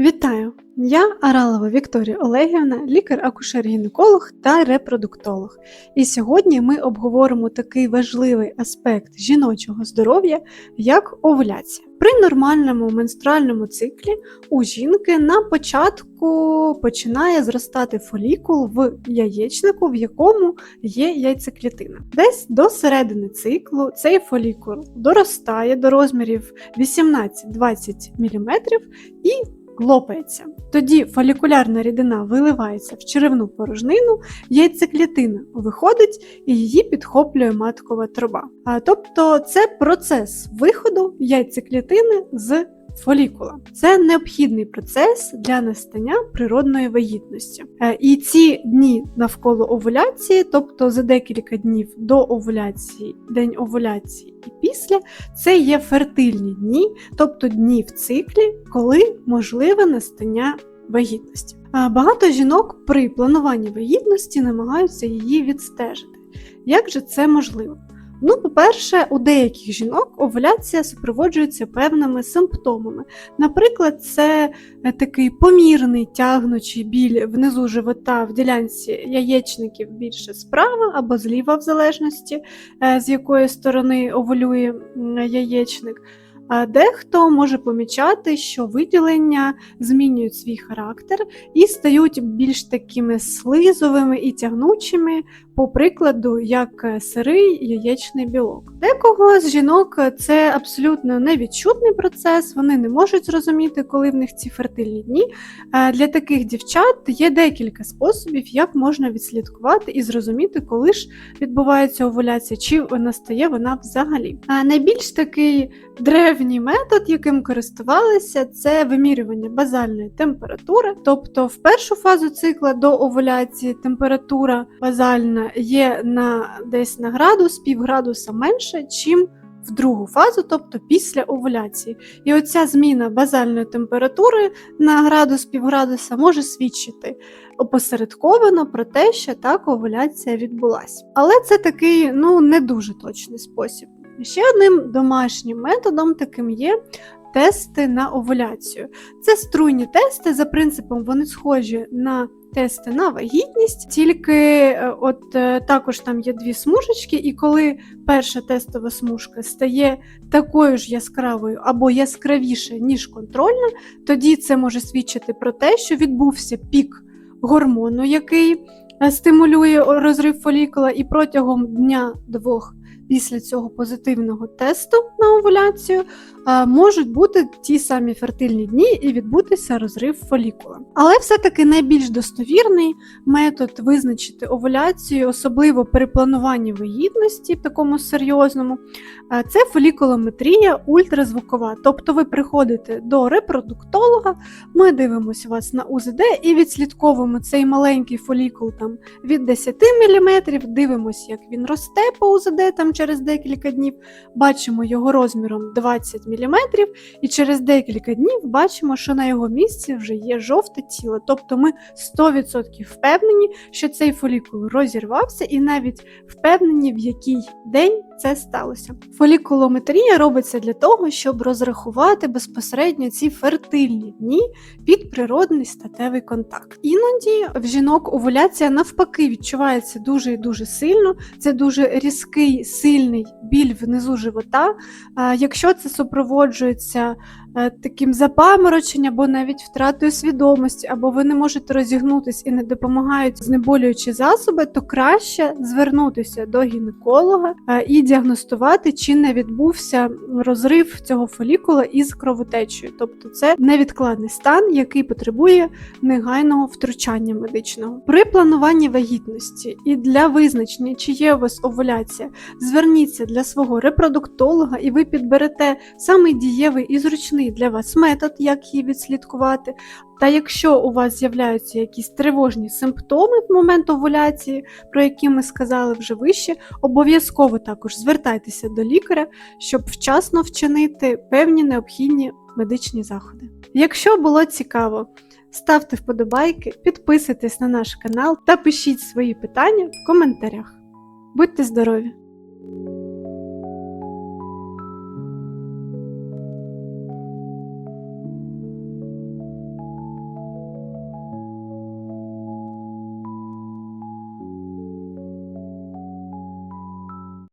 Вітаю! Я Аралова Вікторія Олегівна, лікар-акушер-гінеколог та репродуктолог. І сьогодні ми обговоримо такий важливий аспект жіночого здоров'я, як овуляція. При нормальному менструальному циклі у жінки на початку починає зростати фолікул в яєчнику, в якому є яйцеклітина. Десь до середини циклу цей фолікул доростає до розмірів 18-20 мм і лопається. Тоді фолікулярна рідина виливається в черевну порожнину, яйцеклітина виходить і її підхоплює маткова труба. А тобто це процес виходу яйцеклітини з фолікула. Це необхідний процес для настання природної вагітності. Е, І ці дні навколо овуляції, тобто за декілька днів до овуляції, день овуляції і після, це є фертильні дні, тобто дні в циклі, коли можливе настання вагітності. Багато жінок при плануванні вагітності намагаються її відстежити. Як же це можливо? Ну, по-перше, у деяких жінок овуляція супроводжується певними симптомами. Наприклад, це е, такий помірний тягнучий біль внизу живота в ділянці яєчників більше справа або зліва, в залежності, е, з якої сторони овулює яєчник. Дехто може помічати, що виділення змінюють свій характер і стають більш такими слизовими і тягнучими, по прикладу, як е, сирий яєчний білок. Декого з жінок це абсолютно невідчутний процес, вони не можуть зрозуміти, коли в них ці фертильні дні. Е, Для таких дівчат є декілька способів, як можна відслідкувати і зрозуміти, коли ж відбувається овуляція, чи настає вона взагалі. А найбільш такий древній метод, яким користувалися, це вимірювання базальної температури. Тобто, в першу фазу цикла до овуляції температура базальна є на десь на градус, півградуса менше, чим в другу фазу, тобто після овуляції. І оця зміна базальної температури на градус півградуса може свідчити опосередковано про те, що так овуляція відбулася. Але це такий ну не дуже точний спосіб. Ще одним домашнім методом таким є. Тести на овуляцію. Це струйні тести, за принципом, вони схожі на тести на вагітність, тільки е, от е, також там є дві смужечки, і коли перша тестова смужка стає такою ж яскравою або яскравіше, ніж контрольна, тоді це може свідчити про те, що відбувся пік гормону, який е, стимулює розрив фолікула, і протягом дня-двох після цього позитивного тесту на овуляцію е, можуть бути ті самі фертильні дні і відбутися розрив фолікула. Але все-таки найбільш достовірний метод визначити овуляцію, особливо при плануванні вагітності, такому серйозному, е, це фолікулометрія ультразвукова. Тобто ви приходите до репродуктолога, ми дивимося вас на УЗД і відслідковуємо цей маленький фолікул там від 10 мм, дивимося, як він росте по УЗД там через декілька днів, бачимо його розміром 20 мм, і через декілька днів бачимо, що на його місці вже є жовте тіло. Тобто ми 100% впевнені, що цей фолікул розірвався, і навіть впевнені, в який день це сталося. Фолікулометрія робиться для того, щоб розрахувати безпосередньо ці фертильні дні під природний статевий контакт. Іноді в жінок овуляція навпаки відчувається дуже і дуже сильно. Це дуже різкий, сильний біль внизу живота. Якщо це супроводжується таким запамороченням або навіть втратою свідомості, або ви не можете розігнутися і не допомагають знеболюючі засоби, то краще звернутися до гінеколога е, і діагностувати, чи не відбувся розрив цього фолікула із кровотечею. Тобто це невідкладний стан, який потребує негайного втручання медичного. При плануванні вагітності і для визначення, чи є у вас овуляція, зверніться для свого репродуктолога, і ви підберете самий дієвий і зручний для вас метод, як її відслідкувати. Та якщо у вас з'являються якісь тривожні симптоми в момент овуляції, про які ми сказали вже вище, обов'язково також звертайтеся до лікаря, щоб вчасно вчинити певні необхідні медичні заходи. Якщо було цікаво, ставте вподобайки, підписуйтесь на наш канал та пишіть свої питання в коментарях. Будьте здорові!